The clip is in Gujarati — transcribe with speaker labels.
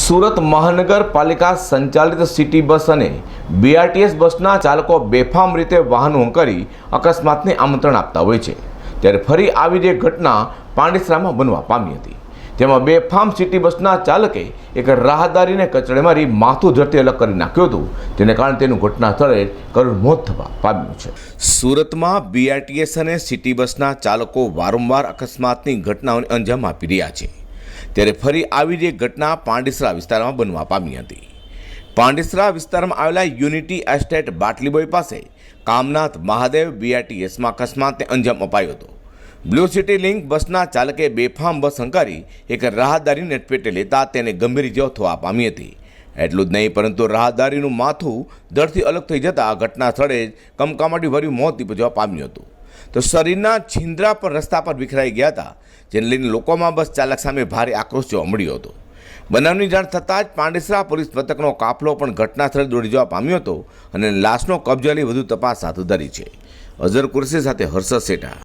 Speaker 1: સુરત મહાનગરપાલિકા સંચાલિત સિટી બસ અને બીઆરટીએસ બસના ચાલકો બેફામ રીતે વાહનો કરી અકસ્માતને આમંત્રણ આપતા હોય છે. ત્યારે ફરી આવી જે ઘટના પાંડેસરામાં બનવા પામી હતી. તેમાં બેફામ સિટી બસના ચાલકે એક રાહદારીને કચડે મારી માથું ઝડપી અલગ કરી નાખ્યું હતું. જેને કારણે તેનું ઘટના સ્થળે કરુણ મોત થવા પામ્યું છે. સુરતમાં બીઆરટીએસ અને સિટી બસના ચાલકો વારંવાર અકસ્માતની ઘટનાઓને અંજામ આપી રહ્યા છે. ત્યારે ફરી આવી જ એક ઘટના પાંડેસરા વિસ્તારમાં બનવા પામી હતી. પાંડેસરા વિસ્તારમાં આવેલા યુનિટી એસ્ટેટ બાટલીબોય પાસે કામનાથ મહાદેવ બીઆરટીએસમાં અકસ્માતને અંજામ અપાયો હતો. બ્લુ સિટી લિંક બસના ચાલકે બેફામ બસ હંકારી એક રાહદારીને પેટે લેતા તેને ગંભીર ઇજાઓ થવા પામી હતી. એટલું જ નહીં, પરંતુ રાહદારીનું માથું દળથી અલગ થઈ જતાં ઘટના સ્થળે જ કમકામાટી ભર્યું મોત નીપજવા પામ્યું હતું. તો શરીરના છિંદ્રા પર રસ્તા પર વિખરાઈ ગયા હતા, જેને લઈને લોકોમાં બસ ચાલક સામે ભારે આક્રોશ જોવા મળ્યો હતો. બનાવની જાણ થતાં જ પાંડેસરા પોલીસ મથકનો કાફલો પણ ઘટના સ્થળે દોડી જવા પામ્યો હતો અને લાશનો કબજો લઈ વધુ તપાસ હાથ ધરી છે. અઝર કુરશી સાથે હર્ષદ સેઠા